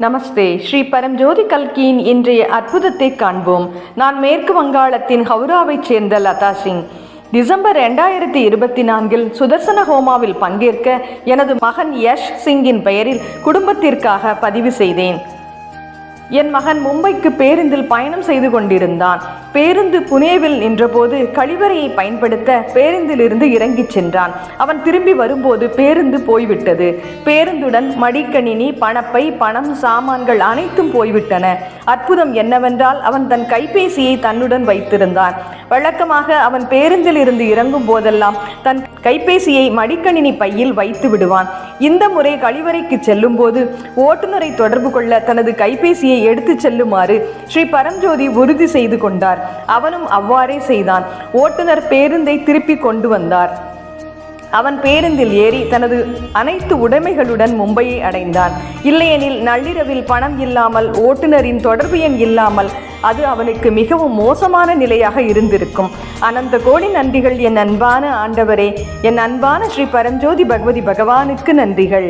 நமஸ்தே. ஸ்ரீ பரம்ஜோதி கல்கியின் இன்றைய அற்புதத்தை காண்போம். நான் மேற்கு வங்காளத்தின் ஹவுராவைச் சேர்ந்த லதா சிங். டிசம்பர் ரெண்டாயிரத்தி இருபத்தி நான்கில் சுதர்சன ஹோமாவில் பங்கேற்க எனது மகன் யஷ் சிங்கின் பெயரில் குடும்பத்திற்காக பதிவு செய்தேன். என் மகன் மும்பைக்கு பேருந்தில் பயணம் செய்து கொண்டிருந்தான். பேருந்து புனேவில் நின்றபோது கழிவறையை பயன்படுத்த பேருந்திலிருந்து இறங்கிச் சென்றான். அவன் திரும்பி வரும்போது பேருந்து போய்விட்டது. பேருந்துடன் மடிக்கணினி பணப்பை பணம் சாமான்கள் அனைத்தும் போய்விட்டன. அற்புதம் என்னவென்றால் அவன் தன் கைபேசியை தன்னுடன் வைத்திருந்தான். வழக்கமாக அவன் பேருந்தில் இருந்து இறங்கும் போதெல்லாம் தன் கைபேசியை மடிக்கணினி பையில் வைத்து விடுவான். இந்த முறை கழிவறைக்கு செல்லும் போது ஓட்டுநரை தொடர்பு கொள்ள தனது கைபேசியை எடுத்துச் செல்லுமாறு ஸ்ரீ பரம்ஜோதி உறுதி செய்து கொண்டார். அவனும் அவ்வாறே செய்தான். ஓட்டுநர் பேருந்தை திருப்பி கொண்டு வந்தார். அவன் பேருந்தில் ஏறி தனது அனைத்து உடைமைகளுடன் மும்பையை அடைந்தான். இல்லையெனில் நள்ளிரவில் பணம் இல்லாமல் ஓட்டுநரின் தொடர்பு எண் இல்லாமல் அது அவனுக்கு மிகவும் மோசமான நிலையாக இருந்திருக்கும். அனந்த கோடி நன்றிகள் என் அன்பான ஆண்டவரே. என் அன்பான ஸ்ரீ பரஞ்சோதி பகவதி பகவானுக்கு நன்றிகள்.